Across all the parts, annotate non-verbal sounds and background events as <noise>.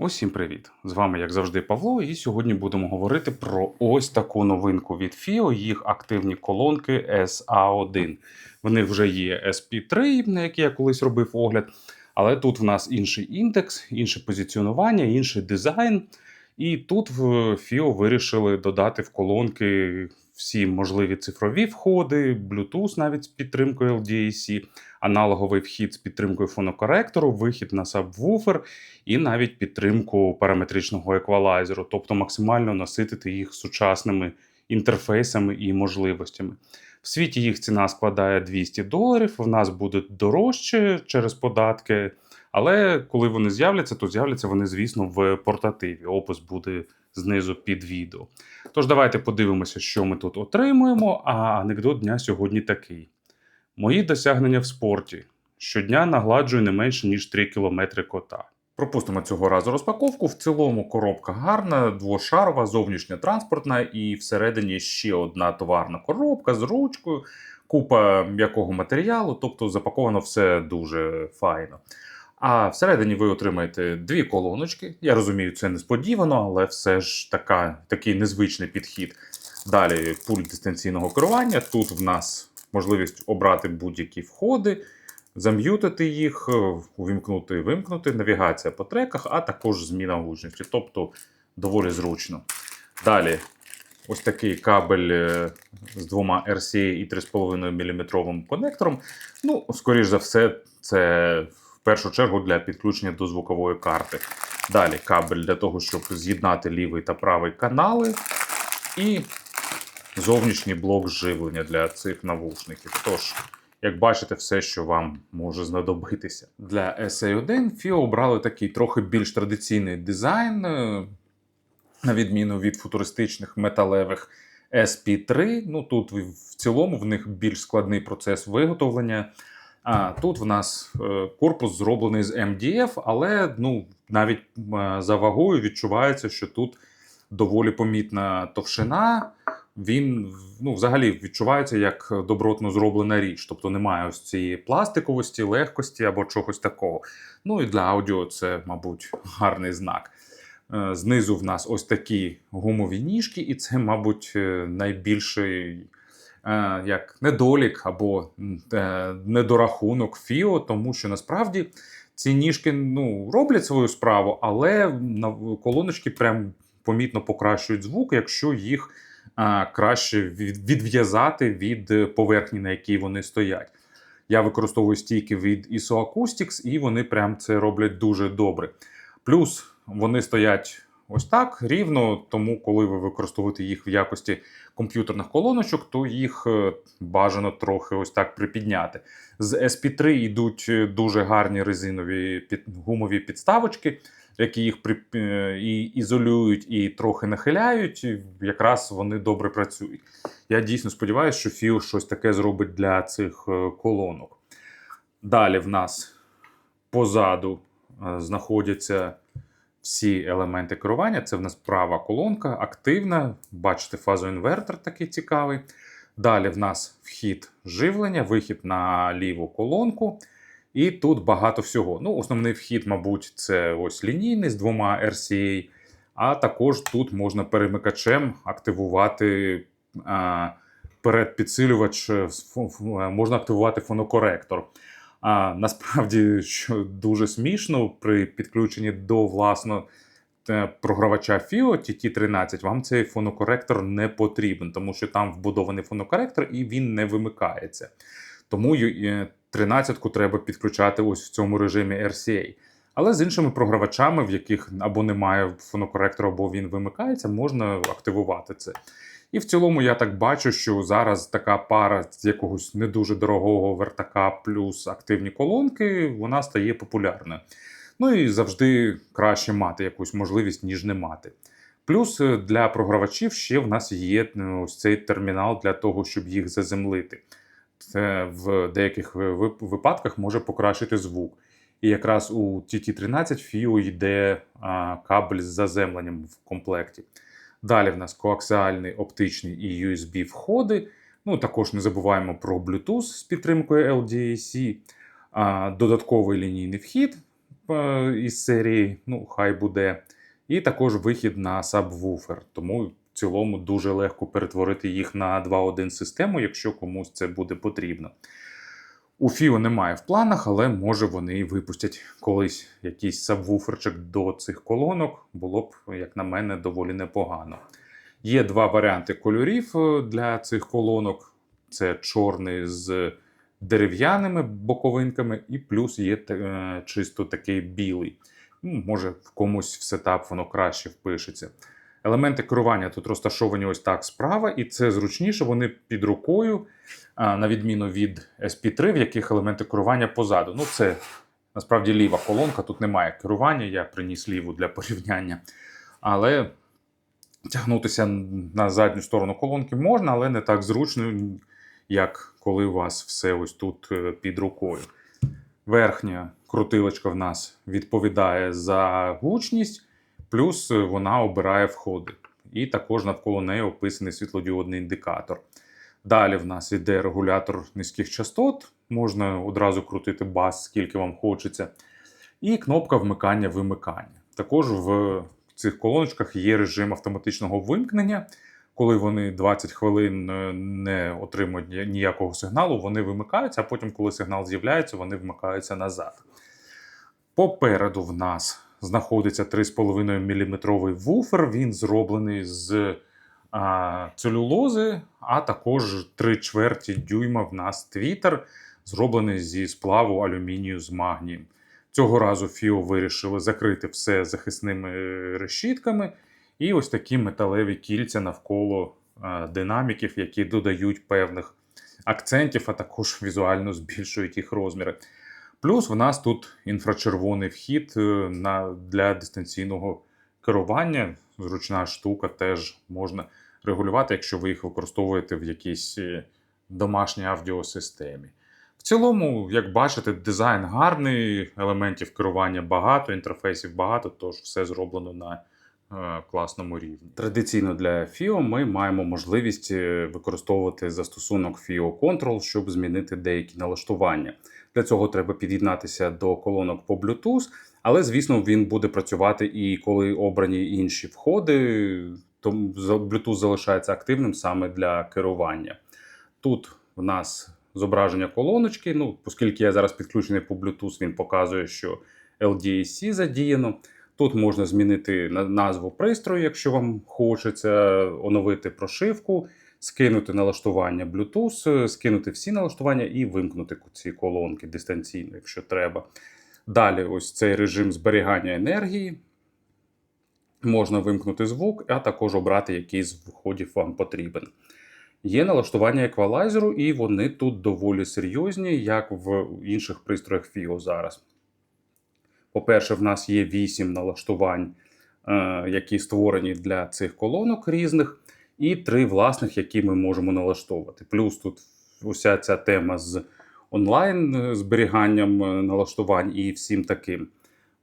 Усім привіт! З вами, як завжди, Павло, і сьогодні будемо говорити про ось таку новинку від FIO, їх активні колонки SA1. В них вже є SP3, на які я колись робив огляд, але тут в нас інший індекс, інше позиціонування, інший дизайн. І тут в FIO вирішили додати в колонки всі можливі цифрові входи, Bluetooth навіть з підтримкою LDAC, аналоговий вхід з підтримкою фонокоректору, вихід на сабвуфер і навіть підтримку параметричного еквалайзеру, тобто максимально наситити їх сучасними інтерфейсами і можливостями. В світі їх ціна складає 200 доларів. В нас буде дорожче через податки. Але коли вони з'являться, то з'являться вони, звісно, в портативі. Опис буде знизу під відео. Тож давайте подивимося, що ми тут отримуємо. А анекдот дня сьогодні такий: мої досягнення в спорті. Щодня нагладжую не менше ніж 3 кілометри кота. Пропустимо цього разу розпаковку. В цілому коробка гарна, двошарова, зовнішня транспортна, і всередині ще одна товарна коробка з ручкою, купа м'якого матеріалу, тобто запаковано все дуже файно. А всередині ви отримаєте дві колоночки. Я розумію, це несподівано, але все ж така, такий незвичний підхід. Далі пульт дистанційного керування. Тут в нас можливість обрати будь-які входи, зам'ютити їх, увімкнути, вимкнути, навігація по треках, а також зміна гучності. Тобто доволі зручно. Далі ось такий кабель е, з двома RCA і 3,5 мм конектором. Ну, скоріш за все, це першу чергу для підключення до звукової карти. Далі кабель для того, щоб з'єднати лівий та правий канали. І зовнішній блок живлення для цих навушників. Тож, як бачите, все, що вам може знадобитися. Для SA1 FIO обрали такий трохи більш традиційний дизайн, е, на відміну від футуристичних металевих SP3. Ну тут в цілому в них більш складний процес виготовлення. А тут в нас е, корпус зроблений з MDF, але ну, навіть е, за вагою відчувається, що тут доволі помітна товщина. Він ну, взагалі відчувається як добротно зроблена річ, тобто немає ось цієї пластиковості, легкості або чогось такого. Ну і для аудіо це, мабуть, гарний знак. Е, Знизу в нас ось такі гумові ніжки, і це, мабуть, найбільший як недолік або е, недорахунок Фіо, тому що насправді ці ніжки ну, роблять свою справу, але на колоночки прям помітно покращують звук, якщо їх а, краще відв'язати від поверхні, на якій вони стоять. Я використовую стійки від ISO Acoustics, і вони прям це роблять дуже добре. Плюс вони стоять ось так рівно, тому коли ви використовуєте їх в якості комп'ютерних колоночок, то їх е, бажано трохи ось так припідняти. З SP3 йдуть е, дуже гарні резинові під, гумові підставочки, які їх при, е, і ізолюють і трохи нахиляють. і Якраз вони добре працюють. Я дійсно сподіваюся, що Філ щось таке зробить для цих колонок. Далі в нас позаду знаходяться всі елементи керування. Це в нас права колонка, активна. Бачите, фазоінвертор такий цікавий. Далі в нас вхід живлення, вихід на ліву колонку. І тут багато всього. Ну, основний вхід, мабуть, це ось лінійний з двома RCA, а також тут можна перемикачем активувати а, передпідсилювач, е, е, можна активувати фонокоректор. А насправді, що дуже смішно, при підключенні до власного програвача FIO TT13 вам цей фонокоректор не потрібен, тому що там вбудований фонокоректор і він не вимикається. Тому 13-ку треба підключати ось в цьому режимі RCA. Але з іншими програвачами, в яких або немає фонокоректора, або він вимикається, можна активувати це. І в цілому я так бачу, що зараз така пара з якогось не дуже дорогого вертака плюс активні колонки, вона стає популярною. Ну і завжди краще мати якусь можливість, ніж не мати. Плюс е, для програвачів ще в нас є е, ось цей термінал для того, щоб їх заземлити. Це в деяких ви- випадках може покращити звук. І якраз у TT13 FIO йде кабель з заземленням в комплекті. Далі в нас коаксіальний, оптичний і USB входи. Ну, також не забуваємо про Bluetooth з підтримкою LDAC, додатковий лінійний вхід е, із серії, ну, хай буде. І також вихід на сабвуфер. Тому в цілому дуже легко перетворити їх на 2.1 систему, якщо комусь це буде потрібно. У FIO немає в планах, але може вони випустять колись якийсь сабвуферчик до цих колонок. Було б, як на мене, доволі непогано. Є два варіанти кольорів е, для цих колонок: це чорний з дерев'яними боковинками, і плюс є е, чисто такий білий. Ну, може, в комусь в сетап воно краще впишеться. Елементи керування тут розташовані ось так справа, і це зручніше, вони під рукою, на відміну від SP3, в яких елементи керування позаду. Ну, це насправді ліва колонка, тут немає керування, я приніс ліву для порівняння. Але тягнутися на задню сторону колонки можна, але не так зручно, як коли у вас все ось тут е, під рукою. Верхня крутилочка в нас відповідає за гучність, плюс е, вона обирає входи. І також навколо неї описаний світлодіодний індикатор. Далі в нас йде регулятор низьких частот, можна одразу крутити бас, скільки вам хочеться. І кнопка вмикання-вимикання. Також в цих колоночках є режим автоматичного вимкнення. Коли вони 20 хвилин е, не отримують ніякого сигналу, вони вимикаються, а потім, коли сигнал з'являється, вони вмикаються назад. Попереду в нас знаходиться 3,5 мм вуфер. Він зроблений з а, целюлози, а також 3 чверті дюйма в нас твітер, зроблений зі сплаву алюмінію з магнієм. Цього разу Фіо вирішили закрити все захисними е, решітками. І ось такі металеві кільця навколо е, динаміків, які додають певних акцентів, а також <laughs> візуально збільшують їх розміри. Плюс в нас тут інфрачервоний вхід е, на, для дистанційного керування. Зручна штука теж можна регулювати, якщо ви їх використовуєте в якійсь е, домашній аудіосистемі. В цілому, як бачите, дизайн гарний, елементів керування багато, інтерфейсів багато, тож все зроблено на класному рівні. Традиційно для FIO ми маємо можливість е, використовувати застосунок FIO Control, щоб змінити деякі налаштування. Для цього треба під'єднатися до колонок по Bluetooth, але звісно він буде працювати і коли обрані інші входи, то Bluetooth залишається активним саме для керування. Тут в нас зображення колоночки. Ну, оскільки я зараз підключений по Bluetooth, він показує, що LDAC задіяно. Тут можна змінити назву пристрою, якщо вам хочеться оновити прошивку, скинути налаштування Bluetooth, скинути всі налаштування і вимкнути ці колонки дистанційно, якщо треба. Далі, ось цей режим зберігання енергії. Можна вимкнути звук, а також обрати, який з входів вам потрібен. Є налаштування еквалайзеру, і вони тут доволі серйозні, як в інших пристроях FIO зараз. По-перше, в нас є 8 налаштувань, е, які створені для цих колонок різних, і 3 власних, які ми можемо налаштовувати. Плюс тут уся ця тема з онлайн е, зберіганням е, налаштувань і всім таким.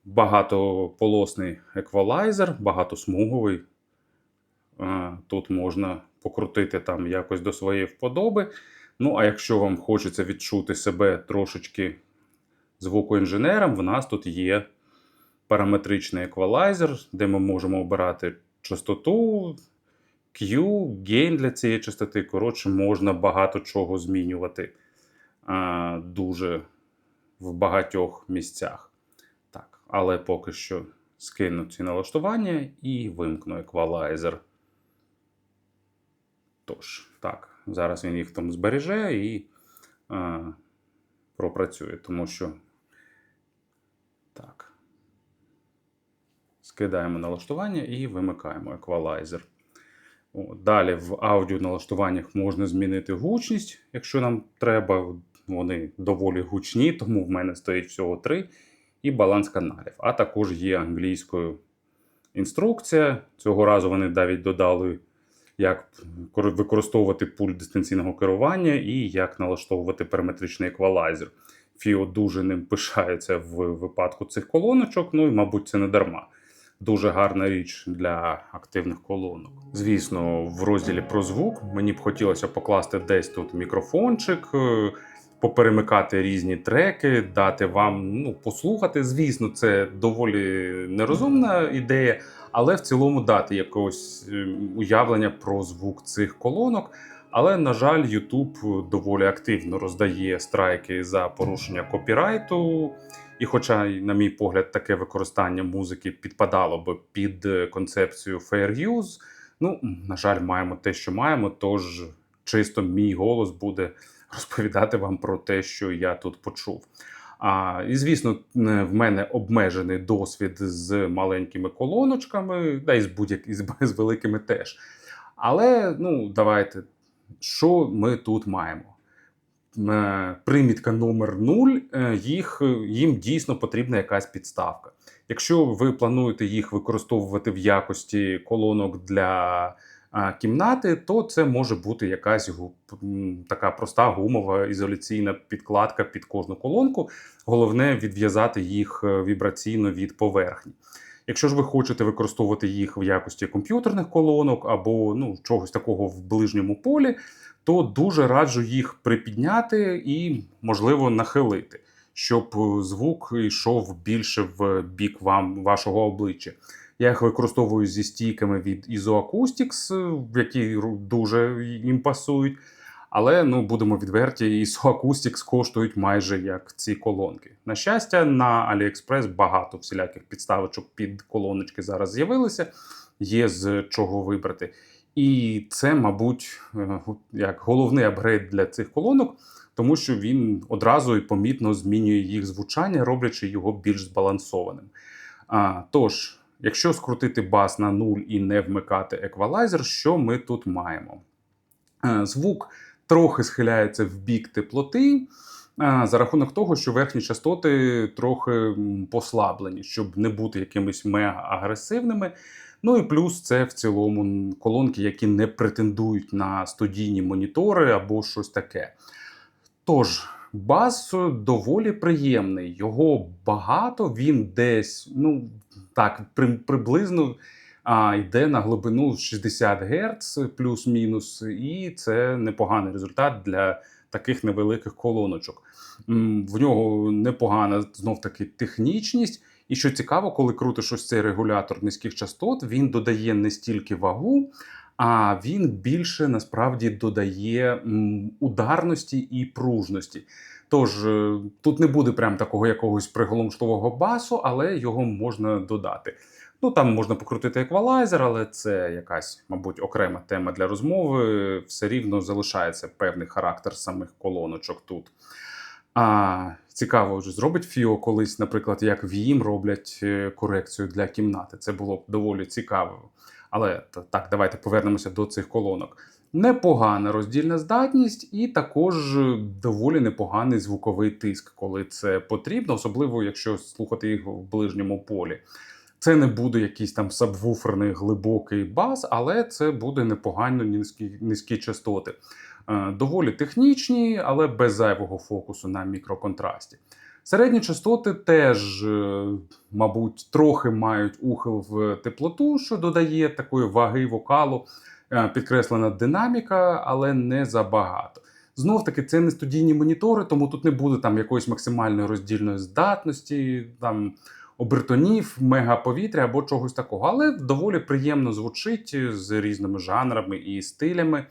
Багатополосний еквалайзер, багатосмуговий. Тут можна покрутити там якось до своєї вподоби. Ну, а якщо вам хочеться відчути себе трошечки звукоінженером, в нас тут є параметричний еквалайзер, де ми можемо обирати частоту, Q, гейн для цієї частоти. Коротше, можна багато чого змінювати а, дуже в багатьох місцях. Так, але поки що скину ці налаштування і вимкну еквалайзер. Тож, так, зараз він їх там збереже і а, пропрацює, тому що. Так. Скидаємо налаштування і вимикаємо еквалайзер. Далі в аудіо налаштуваннях можна змінити гучність, якщо нам треба. Вони доволі гучні, тому в мене стоїть всього три. І баланс каналів. А також є англійською інструкція. Цього разу вони навіть додали, як використовувати пульт дистанційного керування і як налаштовувати параметричний еквалайзер. Фіо дуже ним пишається в випадку цих колоночок, ну і, мабуть, це не дарма. Дуже гарна річ для активних колонок. Звісно, в розділі про звук мені б хотілося покласти десь тут мікрофончик, е, поперемикати різні треки, дати вам ну, послухати. Звісно, це доволі нерозумна ідея, але в цілому дати якогось е, уявлення про звук цих колонок. Але, на жаль, YouTube доволі активно роздає страйки за порушення копірайту. І, хоча, на мій погляд, таке використання музики підпадало би під е, концепцію fair use, ну, на жаль, маємо те, що маємо. Тож чисто мій голос буде <laughs> розповідати вам про те, що я тут почув. А, І, звісно, е, в мене обмежений досвід з маленькими колоночками, да і з будь-якими <laughs> з великими теж. Але ну, давайте, що ми тут маємо? Е, Примітка номер 0, е, їх, їм дійсно потрібна якась підставка. Якщо ви плануєте їх використовувати в якості колонок для кімнати, то це може бути якась така проста гумова ізоляційна підкладка під кожну колонку. Головне відв'язати їх е, вібраційно від поверхні. Якщо ж ви хочете використовувати їх в якості комп'ютерних колонок або ну, чогось такого в ближньому полі, то дуже раджу їх припідняти і, можливо, нахилити, щоб е, звук йшов більше в бік вам вашого обличчя. Я їх використовую зі стійками від Isoacoustics, е, в які дуже їм пасують. Але ну будемо відверті, Isoacoustics коштують майже як ці колонки. На щастя, на AliExpress багато всіляких підставочок під колоночки зараз з'явилися. Є з чого вибрати. І це, мабуть, е, як головний апгрейд для цих колонок, тому що він одразу і помітно змінює їх звучання, роблячи його більш збалансованим. А, тож, якщо скрутити бас на нуль і не вмикати еквалайзер, що ми тут маємо? Е, Звук трохи схиляється в бік теплоти. За рахунок того, що верхні частоти трохи послаблені, щоб не бути якимись мега агресивними. Ну і плюс це в цілому колонки, які не претендують на студійні монітори або щось таке. Тож, бас доволі приємний. Його багато, він десь, ну так, при, приблизно а, йде на глибину 60 Гц плюс-мінус, і це непоганий результат для таких невеликих колоночок. В нього непогана знов таки технічність. І що цікаво, коли крутиш ось цей регулятор низьких частот, він додає не стільки вагу, а він більше насправді додає ударності і пружності. Тож е, тут не буде прям такого якогось приголомшливого басу, але його можна додати. Ну там можна покрутити еквалайзер, але це якась, мабуть, окрема тема для розмови. Все рівно залишається певний характер самих колоночок тут. А цікаво, вже зробить Фіо колись, наприклад, як в їм роблять е, корекцію для кімнати. Це було б доволі цікаво. Але так, давайте повернемося до цих колонок. Непогана роздільна здатність, і також е, доволі непоганий звуковий тиск, коли це потрібно, особливо якщо слухати їх в ближньому полі. Це не буде якийсь там сабвуферний глибокий бас, але це буде непогано низькі, низькі частоти. Е, Доволі технічні, але без зайвого фокусу на мікроконтрасті. Середні частоти теж, е, мабуть, трохи мають ухил в теплоту, що додає такої ваги вокалу, Е, підкреслена динаміка, але не забагато. Знов таки, це не студійні монітори, тому тут не буде там якоїсь максимальної роздільної здатності, там обертонів, мегаповітря або чогось такого. Але доволі приємно звучить з різними жанрами і стилями.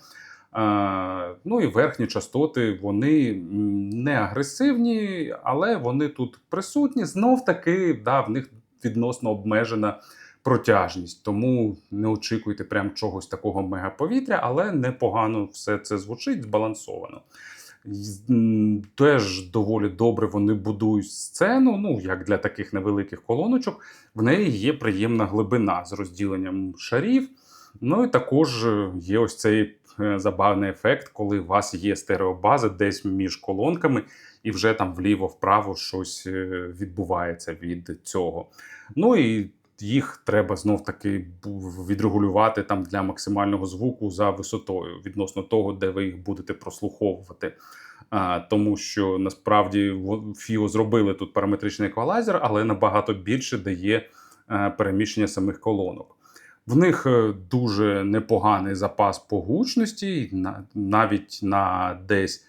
Е, ну і верхні частоти вони не агресивні, але вони тут присутні. Знов таки, да, в них відносно обмежена протяжність. Тому не очікуйте прям чогось такого мегаповітря, але непогано все це звучить збалансовано. Теж доволі добре вони будують сцену. Ну, як для таких невеликих колоночок, в неї є приємна глибина з розділенням шарів. Ну і також е, є ось цей е, забавний ефект, коли у вас є стереобаза десь між колонками, і вже там вліво-вправо щось е, відбувається від цього. Ну і їх треба знов таки відрегулювати там для максимального звуку за висотою відносно того, де ви їх будете прослуховувати. А, тому що насправді Фіо зробили тут параметричний еквалайзер, але набагато більше дає е, переміщення самих колонок. В них е, дуже непоганий запас по гучності, навіть на десь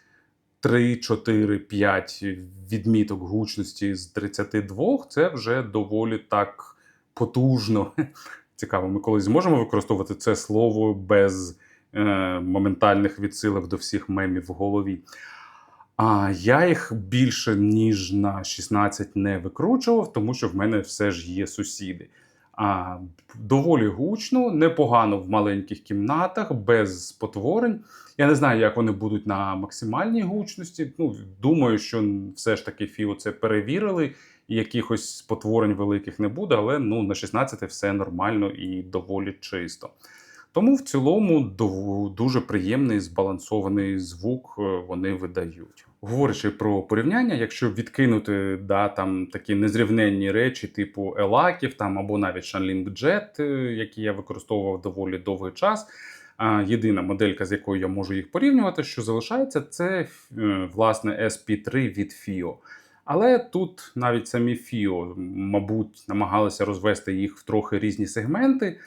3, 4, 5 відміток гучності з 32 це вже доволі так потужно. Цікаво, ми колись зможемо використовувати це слово без е, моментальних відсилок до всіх мемів в голові. А я їх більше ніж на 16 не викручував, тому що в мене все ж є сусіди. А, доволі гучно, непогано в маленьких кімнатах, без спотворень. Я не знаю, як вони будуть на максимальній гучності. Ну, думаю, що все ж таки Фіо це перевірили, якихось спотворень великих не буде, але ну, на 16 все нормально і доволі чисто. Тому в цілому дуже приємний збалансований звук е, вони видають. Говорячи про порівняння, якщо відкинути да, там такі незрівненні речі, типу елаків там або навіть Shanling Jet, е, які я використовував доволі довгий час. А єдина моделька, з якою я можу їх порівнювати, що залишається, це е, власне SP3 від FIO. Але тут навіть самі FIO, мабуть, намагалися розвести їх в трохи різні сегменти,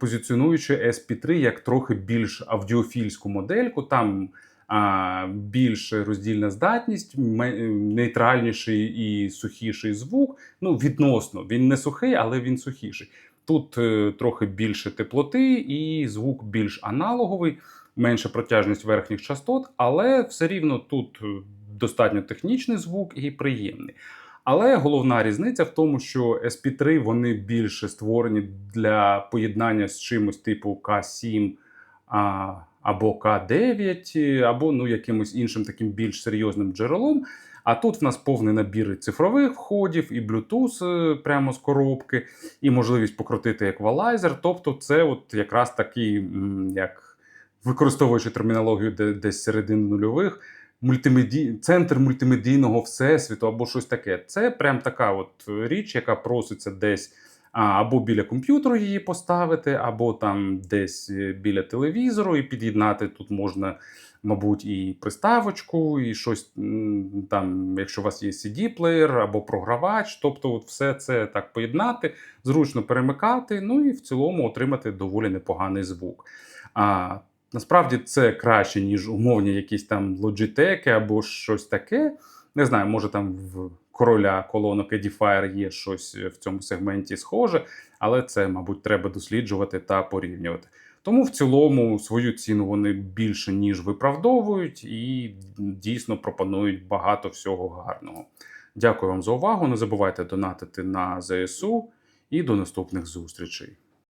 позиціонуючи SP3 як трохи більш аудіофільську модельку. Там а, більш роздільна здатність, нейтральніший і сухіший звук. Ну, відносно, він не сухий, але він сухіший. Тут е, трохи більше теплоти і звук більш аналоговий, менша протяжність верхніх частот, але все рівно тут е, достатньо технічний звук і приємний. Але головна різниця в тому, що SP3 вони більше створені для поєднання з чимось типу K7 а, або К9, е, або ну, якимось іншим таким більш серйозним джерелом. А тут в нас повний набір цифрових входів, і Bluetooth е, прямо з коробки, і можливість покрутити еквалайзер. Тобто, це от якраз такий, як використовуючи термінологію десь середини нульових, мультимеді... центр мультимедійного всесвіту або щось таке. Це прям така от річ, яка проситься десь або біля комп'ютеру її поставити, або там десь е, біля телевізору, і під'єднати тут можна, мабуть, і приставочку, і щось там, якщо у вас є CD-плеєр або програвач. Тобто, от все це так поєднати, зручно перемикати, ну і в цілому отримати доволі непоганий звук. А, Насправді це краще, ніж умовні якісь там Logitech або щось таке. Не знаю, може там в короля колонок Edifier є щось в цьому сегменті схоже, але це, мабуть, треба досліджувати та порівнювати. Тому в цілому свою ціну вони більше ніж виправдовують і дійсно пропонують багато всього гарного. Дякую вам за увагу. Не забувайте донатити на ЗСУ і до наступних зустрічей.